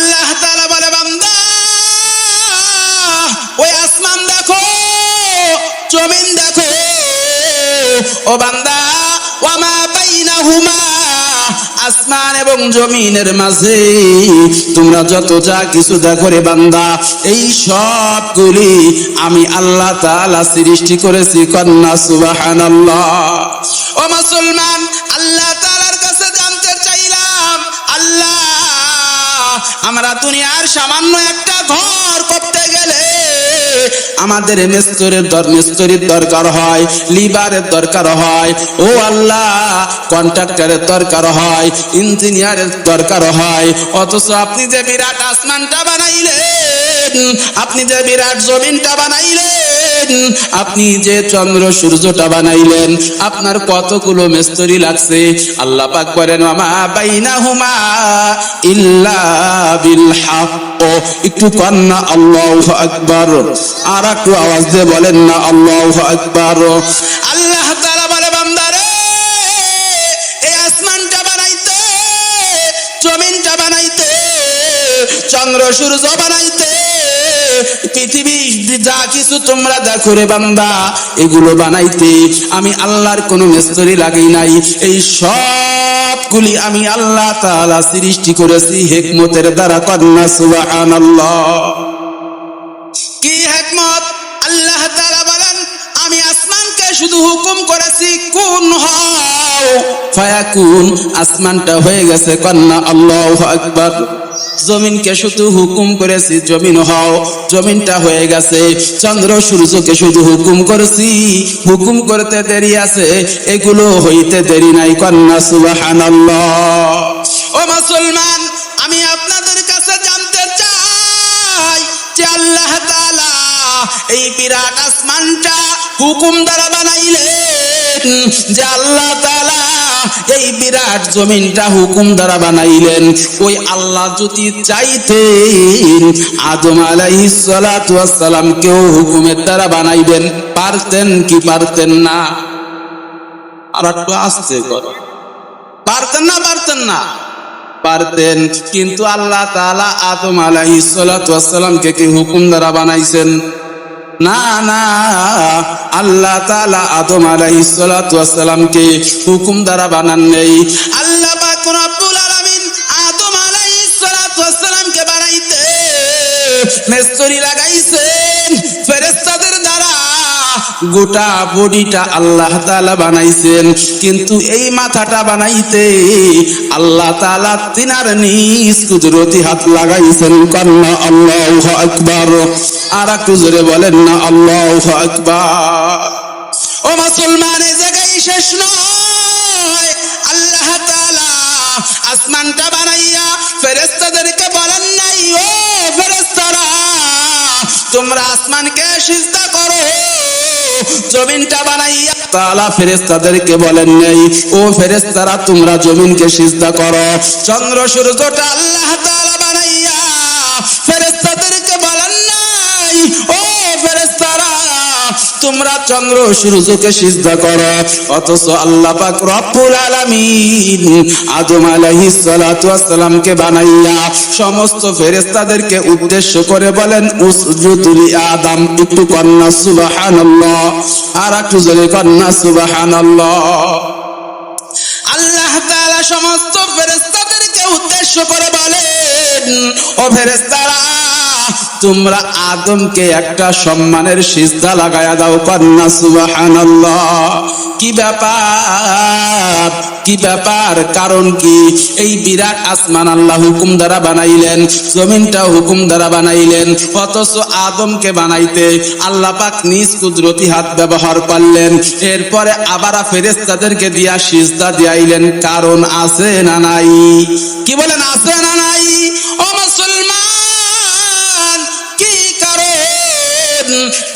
আল্লাহ তাআলা বলে, বান্দা, ওই আসমান দেখো, জমিন দেখো। ও বান্দা, ওয়ামা বাইনাহুমা, আসমান এবং জমিনের মাঝে। তোমরা যত যা কিছু দেখো রে বান্দা, এই সবগুলি আমি আল্লাহ তাআলা সৃষ্টি করেছি কন্যা সুবহানাল্লাহ। ও মুসলমান, আল্লাহ আমরা দুনিয়ার সামান্য একটা ঘর করতে গেলে আমাদের মিস্ত্রির মিস্ত্রির দরকার হয় লিভারের দরকার হয়, ও আল্লাহ কন্ট্রাক্টরের দরকার হয় ইঞ্জিনিয়ারের দরকার হয়, অথচ আপনি যে বিরাট আসমানটা বানাইলেন আপনি যে বিরাট জমিনটা বানাইলেন, আপনি যে চন্দ্র সূর্যটা বানাইলেন, আপনার কতগুলো মেস্তরি লাগছে? আল্লাহ পাক করেন আমা বাইনাহুমা ইল্লা বিল হক। একটু কন্যা আল্লাহু আকবার। আর একটু আওয়াজ দিয়ে বলেন না, আল্লাহু আকবার। আল্লাহ তাআলা বলে, বান্দারে, এই আসমানটা বানাইতে, জমিনটা বানাইতে, চন্দ্র সূর্য বানাইতে পৃথিবী যা কিছু তোমরা দেখো রে বান্দা, এগুলো বানাইতে আমি আল্লাহর কোনো মিস্ত্রি লাগি নাই। এই সবগুলি আমি আল্লাহ তাআলা সৃষ্টি করেছি হেকমতের দ্বারা কন্যা, সুবহানাল্লাহ। কি হেকমত? আল্লাহ তাআলা বলেন, আমি আসমানকে শুধু হুকুম করেছি, কোন হও, ফায়াকুন, আসমানটা হয়ে গেছে কন্যা, আল্লাহু আকবার। জমিনকে শুধু হুকুম করেছি, জমিন হও, জমিনটা হয়ে গেছে। চন্দ্র, সূর্যকে শুধু হুকুম করেছি, হুকুম করতে দেরি আছে, এগুলো হইতে দেরি নাই, কন্যা সুবহানাল্লাহ। ও মুসলমান, আমি আপনাদের কাছে জানতে চাই যে আল্লাহ এই বিরাট আসমানটা হুকুম দ্বারা বানাইলেন, যে আল্লাহ এই বিরাট জমিনটা হুকুম দ্বারা বানাইলেন। ওই আল্লাহ যদি চাইতেন, আদম ওয়াস সালামকেও হুকুমের দ্বারা বানাইবেন। পারতেন কি পারতেন না? আর একটু আসতে পারতেন না পারতেন না। পারতেন, কিন্তু আল্লাহ তাআলা আদম আলাইহিস সালাতু ওয়াস সালামকে কি হুকুম দ্বারা বানাইছেন? না না, আল্লাহ তাআলা আদম আলাইহিস সালাতু হুকুম দ্বারা বানান নেই। আল্লাহ আদম আলাইহিস সালাতু বানাইতে লাগাইছেন। ফেরেশতাদের দ্বারা গোটা বডিটা আল্লাহ তালা বানাইছেন। কিন্তু এই মাথাটা বানাইতে আল্লাহ তাআলা তিনার নিজ কুদরতি হাত লাগাইছেন। কন্যা আল্লাহ আকবার। আর একটু জোরে বলেন না, আল্লাহু আকবার। ও মুসলমান জায়গায় শেষ নয়। আল্লাহ আসমানটা বানাইয়া বলেন নাই, ও তোমরা আসমানকে সিজদা করো, জমিনটা বানাইয়া তাআলা ফেরেশতাদেরকে বলেন নাই, ও ফেরেশতারা, তোমরা জমিনকে সিজদা করো। চন্দ্র সূর্যটা আল্লাহ তাআলা বানাইয়া তোমরা চন্দ্র সূর্যকে সিজদা করো। অথচ আল্লাহ পাক রব্বুল আলামিন আদম আলাইহিস সালাতু ওয়াস সালামকে বানাইয়া সমস্ত ফেরেশতাদেরকে উদ্দেশ্য করে বলেন উসজুদুলি আদম, একটু কন্যা, সুবহানাল্লাহ, আর একটু জোরে কন্যা, সুবহানাল্লাহ। আল্লাহ তাআলা সমস্ত ফেরেশতাদেরকে উদ্দেশ্য করে বলেন, ও ফেরেশতারা তোমরা আদমকে একটা সম্মানের সিজদা লাগায়া দাও, কন্যা, সুবহানাল্লাহ। কি ব্যাপার? কি ব্যাপার? কারণ কি? এই বিরাট আসমান আল্লাহ হুকুম দ্বারা বানাইলেন জমিনটা হুকুম দ্বারা বানাইলেন, অথচ আদমকে বানাইতে আল্লাহ পাক নিজ কুদরতি হাত ব্যবহার করলেন। এরপরে আবার ফেরেশতাদেরকে দিয়া সিজদা দিয়াইলেন, কারণ আছে না নাই? কি বলেন, আছে না নাই? ও মুসলমান!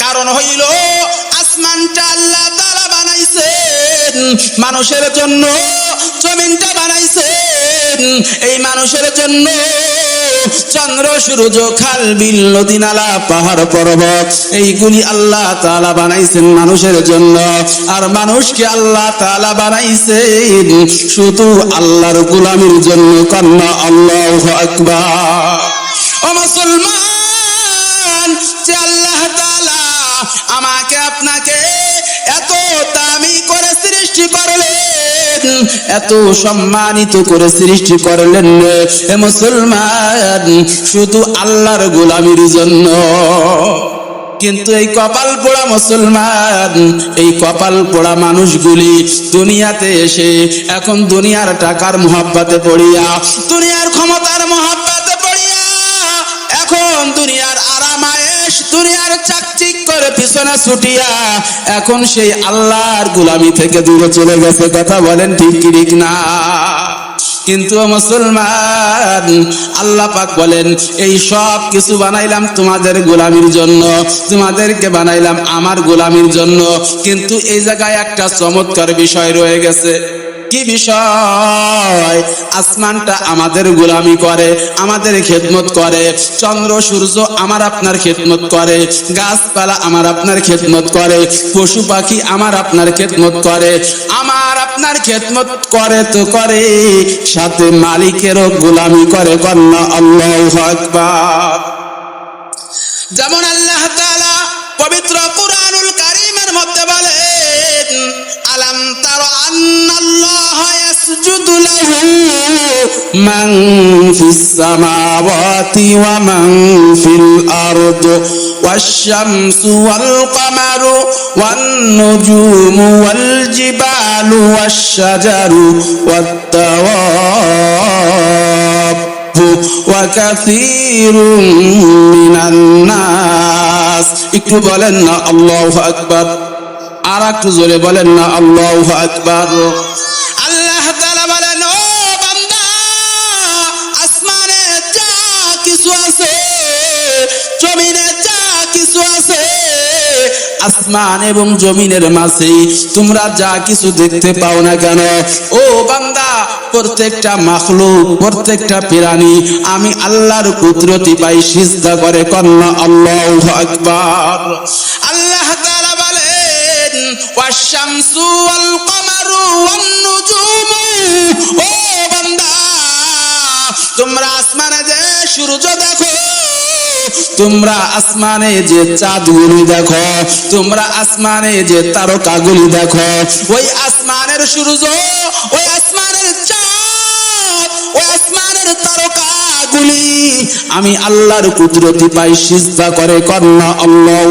কারণ হইল আসমানটা আল্লাহ তাআলা বানাইছেন। মানুষের জন্য জমিনটা বানাইছেন। এই মানুষের জন্য চন্দ্র, সূর্য, খাল, বিল, নদী, নালা, পাহাড়, পর্বত এইগুলি আল্লাহ তালা বানাইছেন মানুষের জন্য। আর মানুষকে আল্লাহ তালা বানাইছেন শুধু আল্লাহর গোলামির জন্য কন্যা আল্লাহু আকবার। মুসলমান সৃষ্টি করলেন, এত সম্মানিত করে সৃষ্টি করলেন হে মুসলমান, শুধু আল্লাহর গোলামির জন্য। কিন্তু এই কপাল পোড়া মুসলমান, এই কপাল পোড়া মানুষগুলি দুনিয়াতে এসে এখন দুনিয়ার টাকার মহাব্বাতে পড়িয়া, দুনিয়ার ক্ষমতার মহাব্বাতে এখন দুনিয়ার আরামায়েশ, দুনিয়ার চাকচিক করে পিছনে ছুটিয়া এখন সেই আল্লাহর গুলামি থেকে দূরে চলে গেছে। কথা বলেন ঠিক ঠিক না? কিন্তু মুসলমান, আল্লাহ পাক বলেন, এই সব কিছু বানাইলাম তোমাদের গোলামির জন্য, তোমাদেরকে বানাইলাম আমার গোলামির জন্য। কিন্তু এই জায়গায় একটা চমৎকার বিষয় রয়ে গেছে। কি বিষয়? আসমানটা আমাদের গোলামি করে, আমাদের খেদমত করে। চন্দ্র, সূর্য আমার আপনার খেদমত করে। গাছপালা আমার আপনার খেদমত করে। পশু পাখি আমার আপনার খেদমত করে। আমার আপনার খেদমত করে তো করে। সাথে মালিকেরও গোলামি করে কন্যা আল্লাহ যেমন আল্লাহ পবিত্র মান ফিস সামাওয়াতি ওয়া মান ফিল আরদ والشمس والقمر والنجوم والجبال والشجر والدواب وكثير من الناس একটু বলেন না আল্লাহু আকবার আর একটু জোরে বলেন না আল্লাহু আকবার আসমান এবং জমিনের মাঝে। তোমরা যা কিছু দেখতে পাও না কেন, ও বান্দা, প্রত্যেকটা মাখলুক, প্রত্যেকটা প্রাণী, আমি আল্লাহর কুদরতি পাই, সিজদা করে কন্যা আল্লাহু আকবার। আল্লাহ তাআলা বলেন, ওয়াশ-শামসু ওয়াল কমারু ওয়ান ও বান্দা, তোমরা আসমানে যে সূর্য দেখো তোমরা আসমানে যে চাঁদগুলি দেখো, তোমরা আসমানে যে তারকাগুলি দেখো, ওই আসমানের সূর্য, ওই আসমানের চাঁদ, ওই আসমানের তারকাগুলি আমি আল্লাহর কুদরতি পাই সিজদা করে আল্লাহ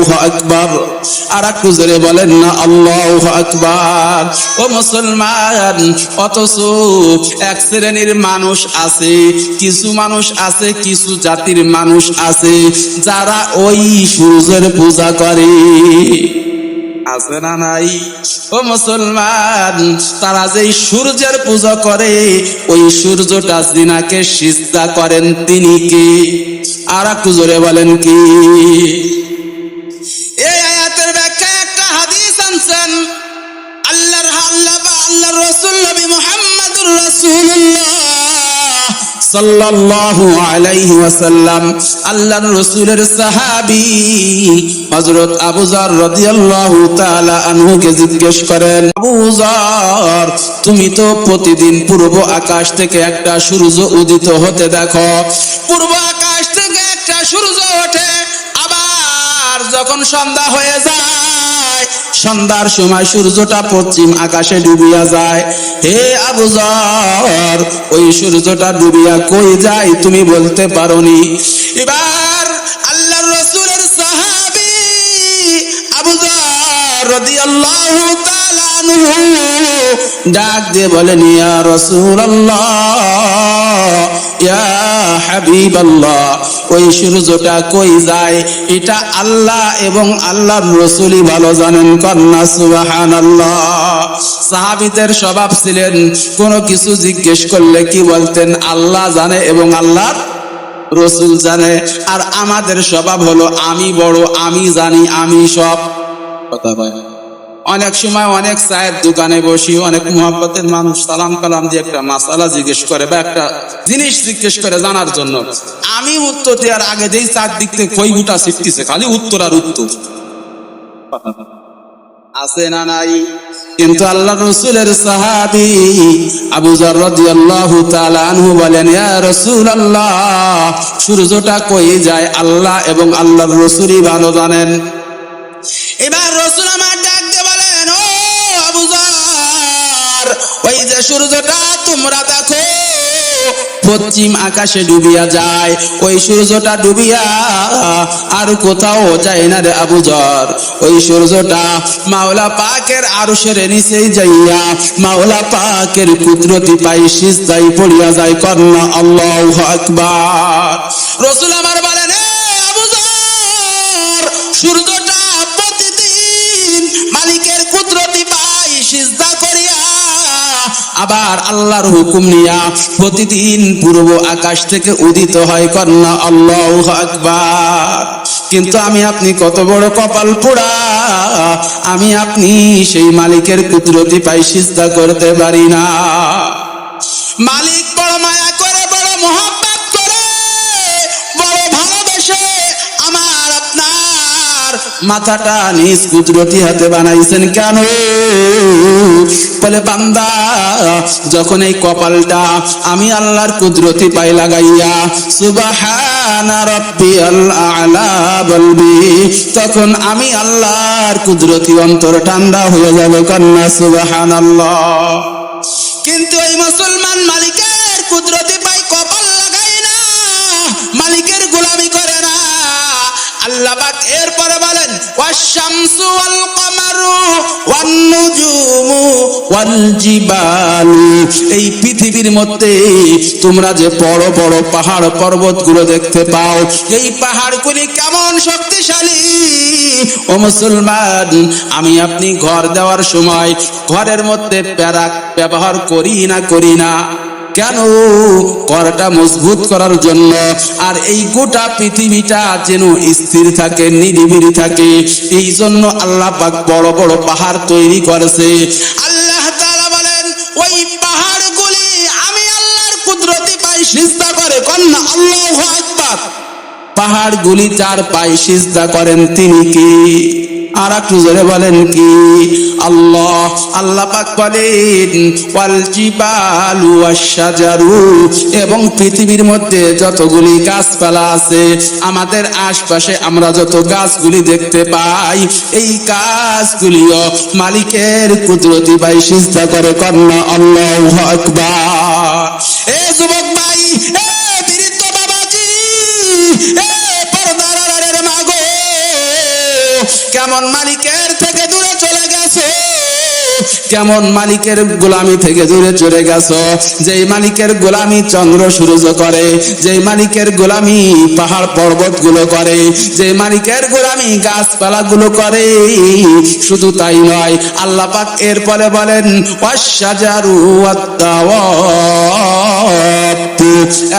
আর একটু জোরে বলেন, না আল্লাহ ও মুসলমান, অথচ এক শ্রেণির মানুষ আছে, কিছু মানুষ আছে, কিছু জাতির মানুষ আছে, যারা ওই সূর্যের পূজা করে। আছে না নাই? ও মুসলমান, তারা যেই সূর্যের পূজা করে, ওই সূর্যটা জিনাকে সিজদা করেন তিনি কি? আর একটু জোরে বলেন কি? এই আয়াতের ব্যাখ্যা একটা হাদিস আনছেন, আল্লাহর আল্লাহ আল্লাহর রাসূল নবী মুহাম্মদুর রাসূলুল্লাহ। তুমি তো প্রতিদিন পূর্ব আকাশ থেকে একটা সূর্য উদিত হতে দেখো। পূর্ব আকাশ থেকে একটা সূর্য ওঠে, আবার যখন সন্ধ্যা হয়ে যায় সন্ধ্যার সময় সূর্যটা পশ্চিম আকাশে ডুবিয়া যায়। হে আবু যর ওই সূর্যটা ডুবিয়া কই যায় তুমি বলতে পারোনি। এবার আল্লাহর রাসূলের সাহাবী আবু যর রাদিয়াল্লাহু তাআলা আনহু ডাক দিয়ে বলেন, ইয়া রাসূলুল্লাহ, ইয়া হাবিবাল্লাহ ওই সূর্যটা কই যায়? এটা আল্লাহ এবং আল্লাহর রসুলই ভালো জানেন কন্যা, সুবহানাল্লাহ। সাহাবীদের স্বভাব ছিলেন, কোনো কিছু জিজ্ঞেস করলে কি বলতেন? আল্লাহ জানে এবং আল্লাহর রসুল জানে। আর আমাদের স্বভাব হলো, আমি বড়, আমি জানি, আমি সব। কথা বলে অনেক সময় অনেক চায়ের দোকানে বসি অনেক মহাব্বতের মানুষ সালাম কালাম দিয়ে একটা মাসালা জিজ্ঞেস করে বা একটা জিনিস জিজ্ঞেস করে জানার জন্য। আমি উত্তর দেওয়ার আগে যেই চারদিক থেকে কই গুটা শিখতেছে খালি উত্তর আর উত্তর। আছে না নাই? কিন্তু আল্লাহ রসুলের সাহাবি আবু রাদিয়াল্লাহু তাআলা আনহু বলেন, ইয়া সূর্যটা কই যায়? আল্লাহ এবং আল্লাহর রসুলই ভালো জানেন। তোমরা দেখো, পশ্চিম আকাশে ডুবিয়া যায়, ওই সূর্যটা ডুবিয়া আর কোথাও যায় না রে আবু জর। ওই সূর্যটা মাওলা পাকের আরশের নিচেই যাইয়া, মাওলা পাকের কুদরতি পাই সিজদাই পড়িয়া যায় কর্ণা আল্লাহ আকবার। রসুল আমার বলেন, "এ আবু জর সূর্যটা আবার আল্লাহর হুকুম নিয়া প্রতিদিন পূর্ব আকাশ থেকে উদিত হয়, কন্যা আল্লাহ আকবার। কিন্তু আমি আপনি কত বড় কপাল পোড়া। আমি আপনি সেই মালিকের কুদরতি পাই সিস্তা করতে পারি না। মালিক বড় মায়া করে, বড় মোহাম্মত মাথাটা নিজ কুদরতি হাতে বানাইছেন কেন বলে, বান্দা, যখন এই কপালটা আমি আল্লাহর কুদরতি পাই লাগাইয়া সুবাহানা আ'লা বলবি, তখন আমি আল্লাহর কুদরতি অন্তর ঠান্ডা হয়ে যাবে কন্যা, সুবহানাল্লাহ। কিন্তু এই মুসলমান মালিকের কুদরতি পাই কপাল লাগাই না, মালিকের গোলামি করে না। আল্লাহ পাক এরপরে বলেন, ওয়াশ-শামসু ওয়াল কমারু ওয়ান এই পৃথিবীর মধ্যে তোমরা যে বড় বড় পাহাড় পর্বতগুলো দেখতে পাও, এই পাহাড়গুলি কেমন শক্তিশালী? ও মুসলমান, আমি আপনি ঘর দেওয়ার সময় ঘরের মধ্যে প্যারাক ব্যবহার করি না করি না। কেন? করটা মজবুত করার জন্য। আর এই গোটা পৃথিবীটা যেন স্থির থাকে, নিরিবিলি থাকে এই জন্য আল্লাহ পাক বড় বড় পাহাড় তৈরি করেছে। আল্লাহ তাআলা বলেন, ওই পাহাড়গুলি আমি আল্লাহর কুদরতি পাই সিজদা করে, কন্যা আল্লাহু আকবার। পাহাড়গুলি যার পায়ে সিজদা করেন তিনি কি? আর একটু জোরে বলেন কি? আল্লাহ আল্লাহ পাক বলেন, ওয়াল জিবালু ওয়াশ-শাজারু এবং পৃথিবীর মধ্যে যতগুলি গাছপালা আছে, আমাদের আশপাশে আমরা যত গাছগুলি দেখতে পাই, এই গাছগুলিও মালিকের কুদরতি ভাই সিজদা করে কন্যা আল্লাহু আকবার। কেমন মালিকের থেকে দূরে চলে গেছে কেমন মালিকের গোলামি থেকে দূরে চলে গেছো। যেই মালিকের গোলামি চন্দ্র সূর্য করে, যেই মালিকের গোলামি পাহাড় পর্বতগুলো করে যে মালিকের গোলামি গাছপালা গুলো করে, শুধু তাই নয়, আল্লাহ পাক এরপরে বলেন ওয়াশাজারু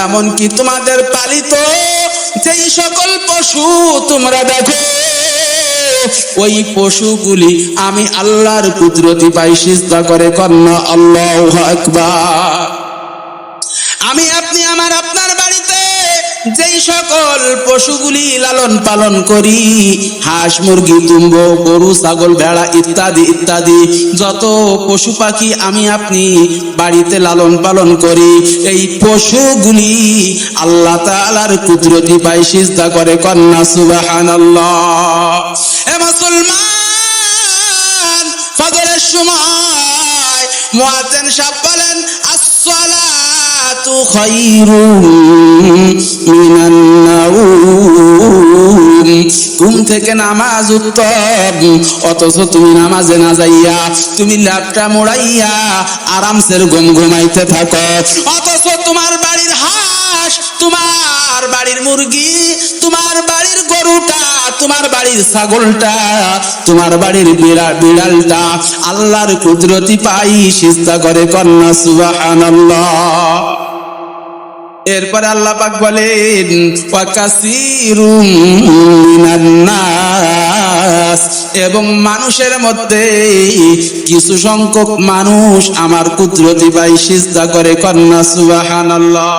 এমনকি তোমাদের পালিত যেই সকল পশু তোমরা দেখো। ওই পশুগুলি আমি আল্লাহর কুদরতি পাই সিজদা করে কন্যা, আল্লাহ আমি আপনি আমার আপনার বাড়িতে যেই সকল পশুগুলি লালন পালন করি, হাঁস, মুরগি, তুম্ব, গরু, ছাগল, ভেড়া ইত্যাদি ইত্যাদি, যত পশু পাখি আমি আপনি বাড়িতে লালন পালন করি, এই পশুগুলি আল্লাহ তাআলার কুদরতি পাই সিজদা করে কন্যা, সুবহানাল্লাহ। এ মুসলমান ফজরের সময় মুয়াজ্জিন সাহেব বলেন, আসসালাতু খায়রুম মিনান নাউম। ঘুম থেকে নামাজ উত্তম অথচ তুমি নামাজে না যাইয়া, তুমি ল্যাপটা মোড়াইয়া আরামসের ঘুম ঘুমাইতে থাকো। অথচ তোমার বাড়ির হাঁস, তোমার বাড়ির মুরগি, তোমার বাড়ির গরুটা তোমার বাড়ির ছাগলটা, তোমার বাড়ির বিড়া বিড়ালটা, আল্লাহর কুদরতি পাই সিজদা করে কন্যা, সুবহানাল্লাহ। এরপরে আল্লাহ পাক বলেন এবং মানুষের মধ্যে কিছু সংখ্যক মানুষ আমার কুদরতি পাই সিজদা করে কন্যা, সুবহানাল্লাহ।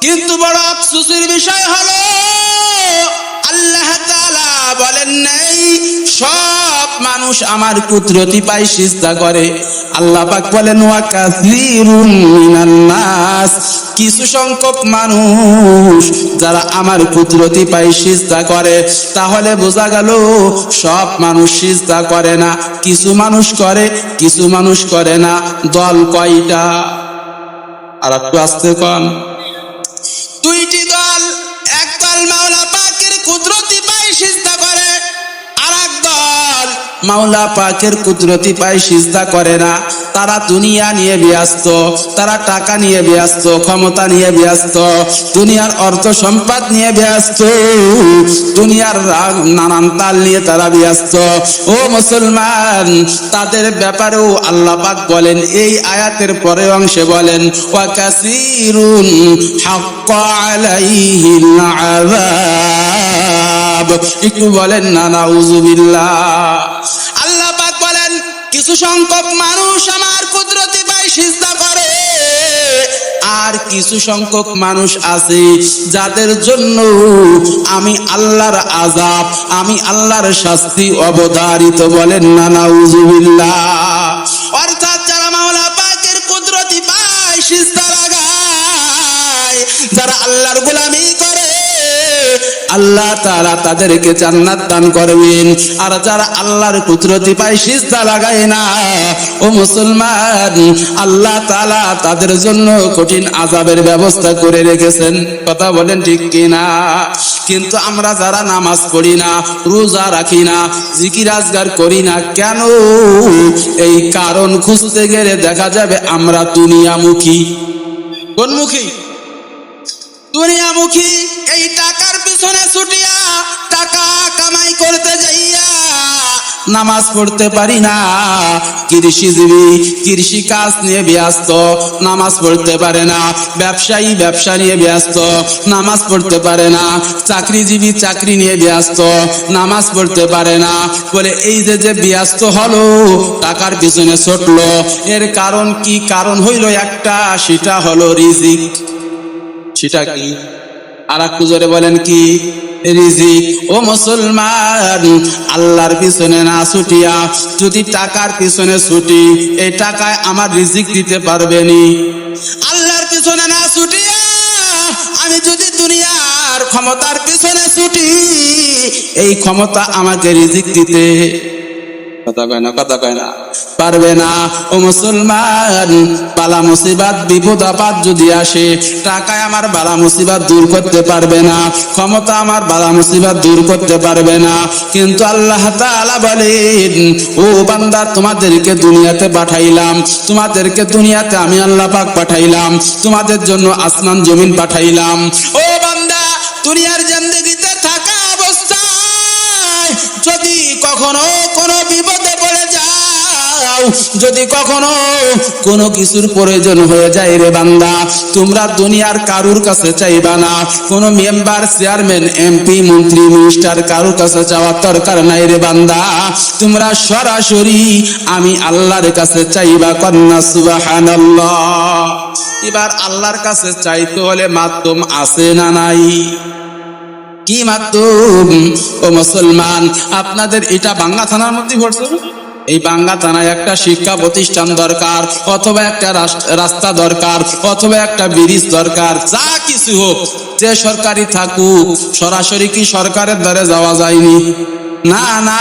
কিন্তু বড় আফসোসের বিষয় হলো সব মানুষ আমার কুদরতি পাই সিজদা করে। আল্লাহ পাক বলেন, ওয়া কাসীরুন মিনান নাস। কিছু সংখ্যক মানুষ যারা আমার কুদরতি পাই সিজদা করে, তাহলে বোঝা গেল সব মানুষ সিজদা করে না। কিছু মানুষ করে, কিছু মানুষ করে না। দল কয়টা? আর একটু আসতে কন। মাওলা পাকের কুদরতি পায় সিজদা করে না। তারা দুনিয়া নিয়ে ব্যস্ত, তারা টাকা নিয়ে ব্যস্ত, ক্ষমতা নিয়ে ব্যস্ত, দুনিয়ার অর্থ সম্পদ নিয়ে ব্যস্ত, দুনিয়ার নানান তাল নিয়ে তারা ব্যস্ত। ও মুসলমান, তাদের ব্যাপারেও আল্লাহ পাক বলেন, এই আয়াতের পরের অংশে বলেন, ওয়া কাসীরুন হাক্কা আলাইহিল আযাব। একটু বলেন না নাউযুবিল্লাহ আল্লাহ পাক বলেন, কিছু সংখ্যক মানুষ আমার কুদরতি পাই সিজদা করে। আর কিছু সংখ্যক মানুষ আছে যাদের জন্য আমি আল্লাহর আজাব, আমি আল্লাহর শাস্তি অবধারিত। বলেন না, নাউজুবিল্লাহ। আল্লাহ তাআলা তাদেরকে জান্নাত দান করবেন। আর যারা আল্লাহর কুদরতি পায় সিজদা লাগায় না, ও মুসলমান, আল্লাহ তাআলা তাদের জন্য কঠিন আযাবের ব্যবস্থা করে রেখেছেন। কথা বলেন ঠিক কি না কিন্তু আমরা যারা নামাজ পড়ি না, রোজা রাখি না, জিকির আজগার করি না কেন? এই কারণ খুঁজতে গেলে দেখা যাবে আমরা দুনিয়ামুখী। কোনমুখী? দুনিয়ামুখী, এই টাকার পিছনে ছুটিয়া টাকা কামাই করতে যাইয়া নামাজ পড়তে পারি না। কৃষিজীবী কৃষি কাজ নিয়ে ব্যস্ত, নামাজ পড়তে পারে না। ব্যবসায়ী, ব্যবসা নিয়ে ব্যস্ত, নামাজ পড়তে পারে না। চাকরিজীবী, চাকরি নিয়ে ব্যস্ত, নামাজ পড়তে পারে না। বলে, এই যে যে ব্যস্ত হলো, টাকার পিছনে ছুটলো। এর কারণ কি? কারণ হইল একটা, সেটা হলো রিজিক। সেটা কি? আর একটু জোরে বলেন কি? রিজিক ও মুসলমান, আল্লাহর পিছনে না ছুটিয়া, যদি টাকার পিছনে ছুটি এই টাকায় আমার রিজিক দিতে পারবে নি। আল্লাহর পিছনে না ছুটিয়া, আমি যদি দুনিয়ার ক্ষমতার পিছনে ছুটি, এই ক্ষমতা আমাকে রিজিক দিতে। কথা কয় না, কথা কয় না। পারবে না। ও মুসলমান, বালা মুসিবাত, বিপদ, আপদ যদি আসে, টাকায় আমার বালা মুসিবাত দূর করতে পারবে না, ক্ষমতা আমার বালা মুসিবাত দূর করতে পারবে না। কিন্তু আল্লাহ তাআলা বলেন, ও বান্দা, তোমাদেরকে দুনিয়াতে পাঠাইলাম, তোমাদেরকে দুনিয়াতে আমি আল্লাহ পাক পাঠাইলাম, তোমাদের জন্য আসমান, জমিন পাঠাইলাম। ও বান্দা, দুনিয়ার জিন্দেগিতে থাকা অবস্থায় যদি কখনো কোনো বিপদে যাও যদি কখনো কোনো কিছুর প্রয়োজন হয়ে যায় রে বান্দা, তোমরা দুনিয়ার কারুর কাছে চাইবা না। কোনো মেম্বার, চেয়ারম্যান, এমপি, মন্ত্রী, মিনিস্টার কারুর কাছে যাওয়ার দরকার নাই রে বান্দা। তোমরা সরাসরি আমি আল্লাহর কাছে চাইবা, কন্যা সুবহানাল্লাহ। এবার আল্লাহর কাছে চাইতে হলে মাধ্যম আছে না নাই? কি মাধ্যম? ও মুসলমান, আপনাদের এটা বাংলা থানার মধ্যে ঘটছে? এই বাংলা থানায় একটা শিক্ষা প্রতিষ্ঠান দরকার, অথবা একটা রাস- রাস্তা দরকার, অথবা একটা ব্রিজ দরকার, যা কিছু হোক, যে সরকারি থাকুক, সরাসরি কি সরকারের দ্বারে যাওয়া যায়নি? না না,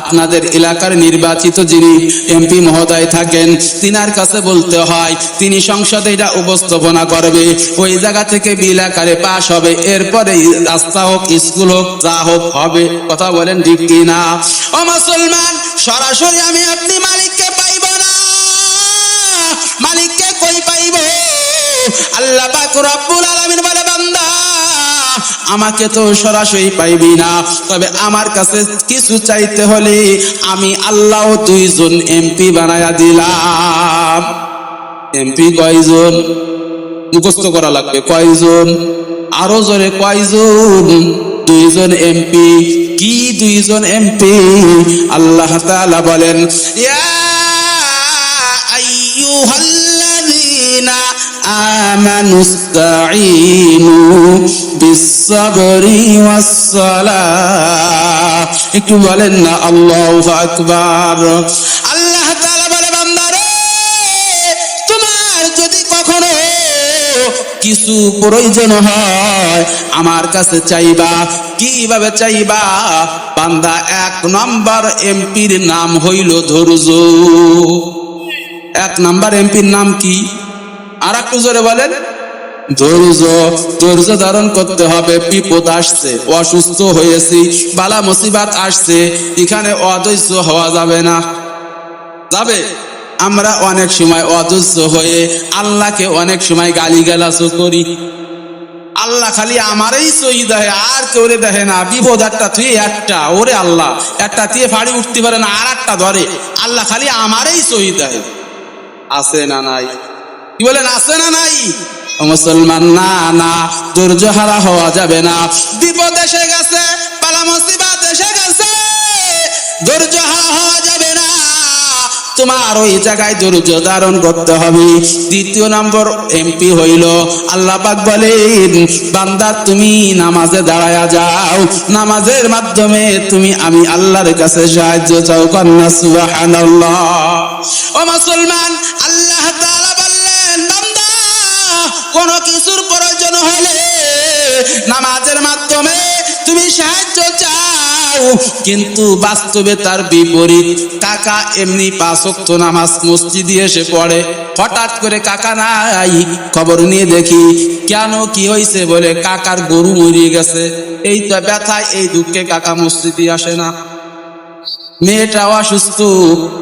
আপনাদের এলাকার নির্বাচিত যিনি এমপি মহোদয় থাকেন, তিনার কাছে বলতে হয়, তিনি সংসদে এটা উপস্থাপনা করবে, ওই জায়গা থেকে বিল আকারে পাশ হবে, এরপরে রাস্তা হোক, স্কুল হোক, যা হোক হবে, কথা বলেন ঠিক কি না ও মুসলমান, সরাসরি আমি আপনি মালিককে পাইব না। মালিককে কই পাইব? আল্লাহ পাক রব্বুল আলামিন বলে, বান্দা আমাকে তো সরাসরি পাইবি না। তবে আমার কাছে কিছু চাইতে হলে আমি আল্লাহ দুইজন এমপি বানায়া দিলাম। এমপি কয়জন? মুখস্থ করা লাগবে। কয়জন? আরও জোরে কয়জন? দুইজন এমপি। কি দুইজন এমপি? আল্লাহ বলেন, ইয়া آمنوا استعينوا بالصبر والصلاة একটু বলেন না আল্লাহু আকবার আল্লাহ তাআলা বলে বান্দারে তোমার যদি কখনো কিছু প্রয়োজন হয় আমার কাছে চাইবা কিভাবে চাইবা বান্দা এক নম্বর এমপির নাম হইল ধৈর্য এক নাম্বার এমপির নাম কি আর একটু জোরে বলেন। ধৈর্য ধৈর্য ধারণ করতে হবে, বিপদ আসছে, অসুস্থ হয়েছি, বালা মুসিবাত আসছে, এখানে অধৈর্য হওয়া যাবে না। যাবে আমরা অনেক সময় অধৈর্য হয়ে আল্লাহকে অনেক সময় গালি গালাসও করি। আল্লাহ খালি আমারই সই দেয়, আর কেউ দেখে না। বিপদ একটা তুই একটা, ওরে আল্লাহ, একটা তুই ফাড়ি উঠতে পারে না আর একটা ধরে। আল্লাহ খালি আমারই সই দেয়। আছে না নাই? কি বলেন, আছে না নাই? মুসলমান, না না ধৈর্য হারা হওয়া যাবে না। বিপদ এসে গেছে পালা মুসিবাত এসে গেছে ধৈর্য হারা হওয়া যাবে না। তোমার ওই জায়গায় ধৈর্য ধারণ করতে হবে। দ্বিতীয় নম্বর এমপি হইল, আল্লাহ পাক বলেন, বান্দা, তুমি নামাজে দাঁড়ায়া যাও। নামাজের মাধ্যমে তুমি, আমি আল্লাহর কাছে সাহায্য চাও, কন্যা, সুবহানাল্লাহ। ও মুসলমান, আল্লাহ কোন কিছুর প্রয়োজন হলে নামাজের মাধ্যমে তুমি সাহায্য চাও। কিন্তু বাস্তবে তার বিপরীত, কাকা এমনি পাঁচক্ত নামাজ মসজিদে এসে পড়ে। হঠাৎ করে কাকা নাই, খবর নিয়ে দেখি, কেন কি হয়েছে বলে কাকার গরু মরিয়ে গেছে। এই তো ব্যথায়, এই দুঃখে কাকা মসজিদে আসে না। মেয়েটাও অসুস্থ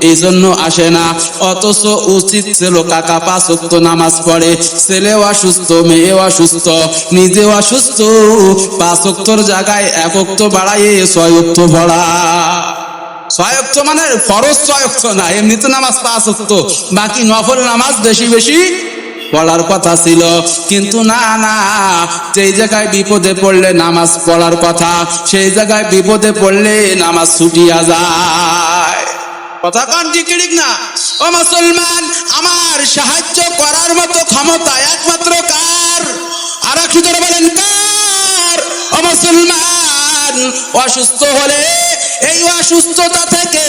এই জন্য আসে না। অথচ উচিত ছিল কাকা পাঁচ ওয়াক্ত নামাজ পড়ে। ছেলেও অসুস্থ, মেয়েও অসুস্থ, নিজেও অসুস্থ। পাঁচ ওয়াক্তর জায়গায় এক ওক্ত বাড়াইয়ে ছয় ওক্ত ভরা। ছয় ওক্ত মানে ফরজ ছয় ওক্ত না, এমনিতে নামাজ পাঁচ ওক্ত বাকি নফল নামাজ বেশি বেশি পড়ার কথা ছিল। কিন্তু না না, যেই জায়গায় বিপদে পড়লে নামাজ পড়ার কথা, সেই জায়গায় বিপদে পড়লে নামাজ ছুটিয়া যায়। কথা কান ঠিক না? ও মুসলমান, আমার সাহায্য করার মতো ক্ষমতা একমাত্র কার? আর একটু ধরে বলেন, কার? ও মুসলমান, অসুস্থ হলে এই অসুস্থতা থেকে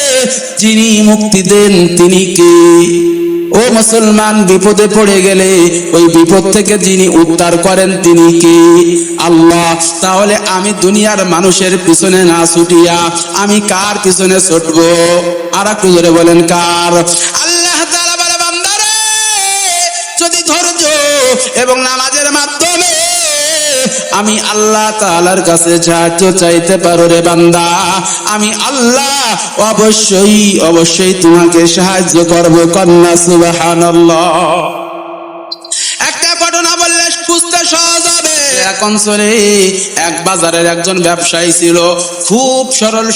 যিনি মুক্তি দেন তিনি কে? ও মুসলমান, বিপদে পড়ে গেলে ওই বিপদ থেকে যিনি উদ্ধার করেন তিনি কি? আল্লাহ, তাহলে আমি দুনিয়ার মানুষের পিছনে না ছুটিয়া আমি কার পিছনে ছুটব? আর একটু জোরে বলেন, কার? আল্লাহ বলে যদি ধৈর্য এবং নামাজের মাধ্যমে আমি আল্লাহ তালার কাছে সাহায্য চাইতে পারো রে বান্দা। আমি আল্লাহ অবশ্যই অবশ্যই তোমাকে সাহায্য করব কন্যা, সুবহানাল্লাহ। এক অঞ্চলে এক বাজারের একজন ব্যবসায়ী ছিল। খুব সরল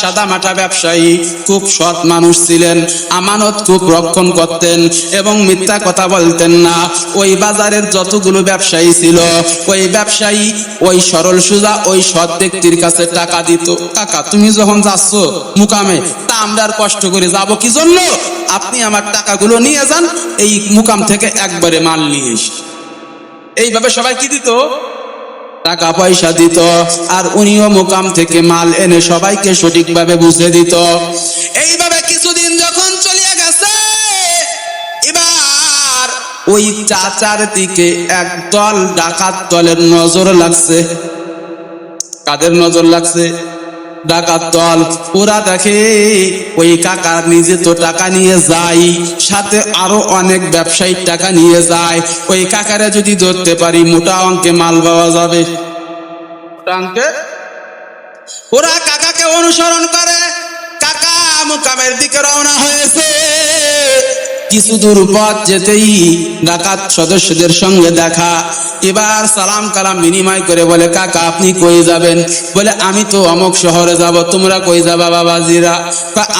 সাদা মাটা ব্যবসায়ী। খুব সৎ মানুষ ছিলেন, আমানত খুব রক্ষণ করতেন এবং মিথ্যা কথা বলতেন না। ওই বাজারের যতগুলো ব্যবসায়ী ছিল, ওই ব্যবসায়ী ওই সরল ওই সৎ ব্যক্তির কাছে টাকা দিত। কাকা, তুমি যখন যাচ্ছ মুকামে, তা আমরা কষ্ট করে যাব কি জন্য? আপনি আমার টাকাগুলো নিয়ে যান, এই মুকাম থেকে একবারে মাল নিয়ে এইভাবে সবাই কি দিত? টাকা পয়সা দিত, আর উনিও মোকাম থেকে মাল এনে সবাইকে সঠিকভাবে বুঝে দিত। এইভাবে কিছুদিন যখন চলিয়ে গেছে, এবার ওই চাচার দিকে একদল ডাকাত দলের নজর লাগছে। কাদের নজর লাগছে? ডাকাত দল। ওরা দেখে, ওই কাকা নিজে তো টাকা নিয়ে যায়, সাথে আরও অনেক টাকা নিয়ে যায়। ওই কাকারে যদি ধরতে পারি, মোটা অঙ্কে মাল পাওয়া যাবে। ওরা কাকাকে অনুসরণ করে। কাকা মোকামের দিকে রওনা হয়েছে। কিছু দূর পথ যেতেই ডাকাত সদস্যদের সঙ্গে দেখা। এবার সালাম কালাম বিনিময় করে বলে, কাকা, আপনি কই যাবেন? বলে, আমি তো অমুক শহরে যাব, তোমরা কই যাবা বাবাজিরা?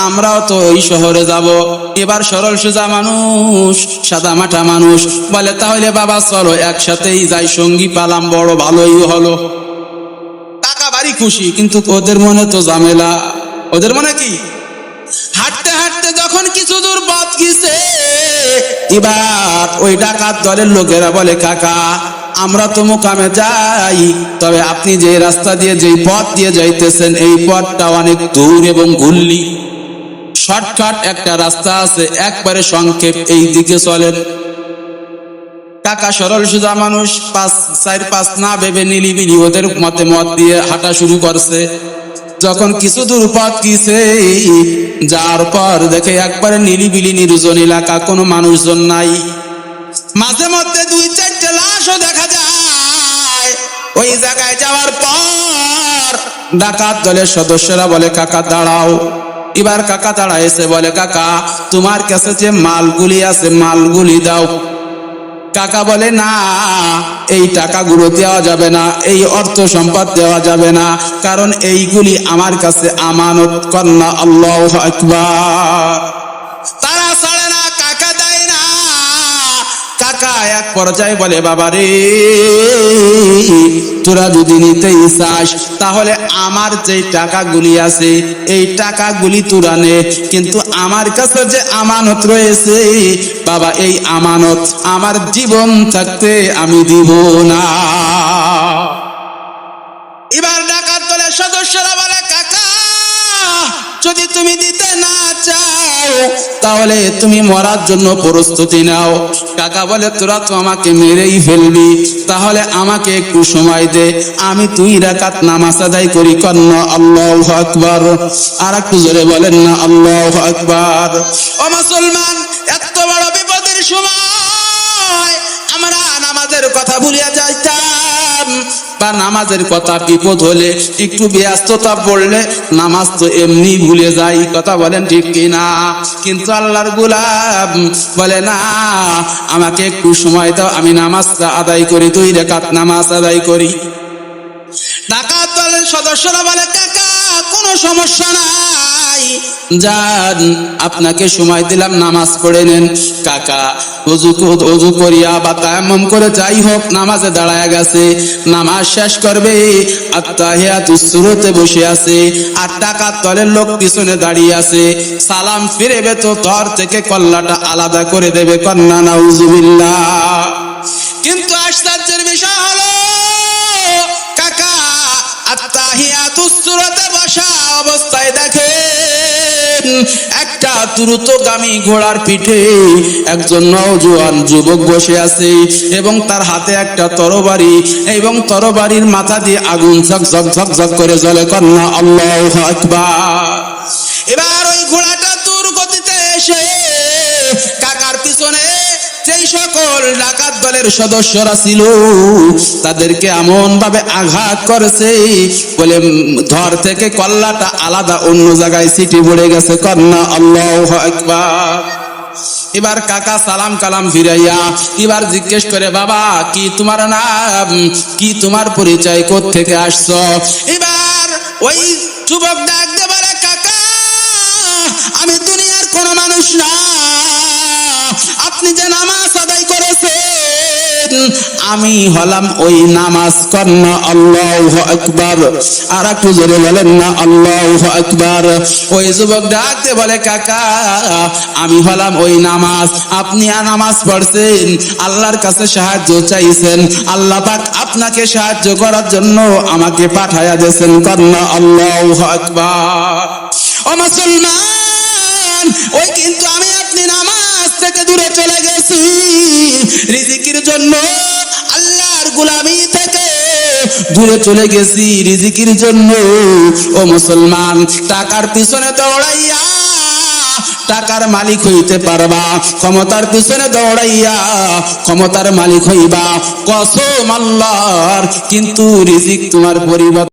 আমরাও তো ওই শহরে যাব। এবার সরল সোজা মানুষ, সাদা মাঠা মানুষ বলে, তাহলে বাবা, চলো, একসাথেই যাই, সঙ্গী পালাম, বড় ভালোই হলো। কাকা, বাড়ি খুশি, কিন্তু ওদের মনে তো ঝামেলা। ওদের মনে কি? হাঁটতে হাঁটতে যখন কিছু দূর পথ গিয়েছে এবার ওই ডাকাত দলের লোকেরা বলে, কাকা, আমরা তো মুকামে যাই, তবে আপনি যে রাস্তা দিয়ে যেই পথ দিয়ে যাইতেছেন, এই পথটা অনেক দূর এবং গুল্লি। শর্টকাট একটা রাস্তা আছে, একবারে সংক্ষেপ, এই দিকে চলেন। কাকা সরল সুজা মানুষ, পাঁচ, চার, পাঁচ না ভেবে নিলিবিলি ওদের মতে মত দিয়ে হাঁটা শুরু করছে। যখন কিছু দূর পথ গিয়েছে যার পর দেখে একবারে নিলিবিলি নির্জন এলাকা কোনো মানুষজন নাই। মাঝে মধ্যে দুই চারটে লাশও দেখা যায়। ওই জায়গায় যাওয়ার পর ডাকাত দলের সদস্যরা বলে, কাকা, দাঁড়াও। এবার কাকা দাঁড়াইছে, বলে, কাকা, তোমার কাছে যে মালগুলি আছে, মালগুলি দাও। কাকা বলে, না, এই টাকাগুলো দেওয়া যাবে না, এই অর্থ সম্পদ দেওয়া যাবে না, কারণ এইগুলি আমার কাছে আমানত কন্যা আল্লাহ আকবার। পর্যায়ে বলে, বাবা রে, তোরা যদি নিতেই চাস, তাহলে আমার যে টাকাগুলি আছে, এই টাকাগুলি তোরা নে। কিন্তু আমার কাছে যে আমানত রয়েছে, বাবা, এই আমানত আমার জীবন থাকতে আমি দিব না। এবার ডাকাত দলের সদস্যরা যদি তুমি দিতে না চাও, তাহলে তুমি মরার জন্য প্রস্তুতি নাও। কাকা বলে, তোরা তো আমাকে মেরেই ফেলবি, তাহলে আমাকে একটু সময় দে। আমি তুই রাকাত নামাজ আদায় করি কন্যা আল্লাহ আকবার। আর একটু জোরে বলেন, না, আল্লাহ আকবার। ও মুসলমান, এত বড় বিপদের সময় আমরা নামাজের কথা ভুলিয়া যাইতাম। বা নামাজের কথা বিপদ হলে একটু ব্যস্ততা পড়লে নামাজ তো এমনি ভুলে যাই কথা বলেন ঠিক কিনা? কিন্তু আল্লাহর গুলাম বলে, না, আমাকে একটু সময় দাও, আমি নামাজটা আদায় করি, দুই রেখাত নামাজ আদায় করি। ডাকাত দলের সদস্যরা বলে, কাকা, কোনো সমস্যা নাই যান, আপনাকে সময় দিলাম, নামাজ পড়ে নেন। কাকা ক- অজু করিয়া বা তায়াম্মম করে যাই হোক, নামাজে দাঁড়ায় গেছে। নামাজ শেষ করবে, আত্মাহিয়াতু বসে আছে। আর টাকার তলের লোক পিছনে দাঁড়িয়ে আছে। সালাম ফিরেবে তো তর থেকে কল্লাটা আলাদা করে দেবে, কন্যা নাউজুবিল্লাহ। কিন্তু আশ্চর্যের বিষয় হলো, কাকা আত্মাহিয়াতুস দ্রুতগামী ঘোড়ার পিঠে একজন নওজোয়ান যুবক বসে আছে এবং তার হাতে একটা তরবারি এবং তরবারির মাথা দিয়ে আগুন ঝক ঝক ঝক ঝক করে জ্বলে। কন্যা আল্লাহ আকবার। এবার ওই ঘোড়াটা সকল ডাকাত দলের সদস্যরা ছিল। তাদেরকে এমন ভাবে আঘাত করেছে বলে ধর থেকে কল্লাটা আলাদা অন্য জায়গায় সিটি পড়ে গেছে। কন্যা, আল্লাহ এবার কাকা সালাম কালাম ফিরাইয়া এবার জিজ্ঞেস করে, বাবা, কি তোমার নাম? কি তোমার পরিচয়? থেকে আসছো? এবার ওই যুবক ডাক দিয়ে বলে, কাকা, আমি দুনিয়ার কোন মানুষ না। আপনি যে নামাজ আমি হলাম ওই নামাজ কন্যা আল্লাহ আকবার। আর একটু জোরে বলেন না, আল্লাহ আকবার। ওই যুবক ডাকতে বলে, কাকা, আমি হলাম ওই নামাজ। আপনি আর নামাজ পড়ছেন, আল্লাহর কাছে সাহায্য চাইছেন। আল্লাহ পাক আপনাকে সাহায্য করার জন্য আমাকে পাঠায়া দিয়েছেন কন্যা আল্লাহ আকবার। ও মুসলমান, ওই কিন্তু আমি আপনি নামাজ থেকে দূরে চলে গেছি। রিজিকির জন্য আল্লাহর গুলামি থেকে দূরে চলে গেছি। রিজিকির জন্য ও মুসলমান, টাকার পিছনে দৌড়াইয়া টাকার মালিক হইতে পারবা। ক্ষমতার পিছনে দৌড়াইয়া ক্ষমতার মালিক হইবা। কসম আল্লাহর, কিন্তু রিজিক তোমার পরিবর্তন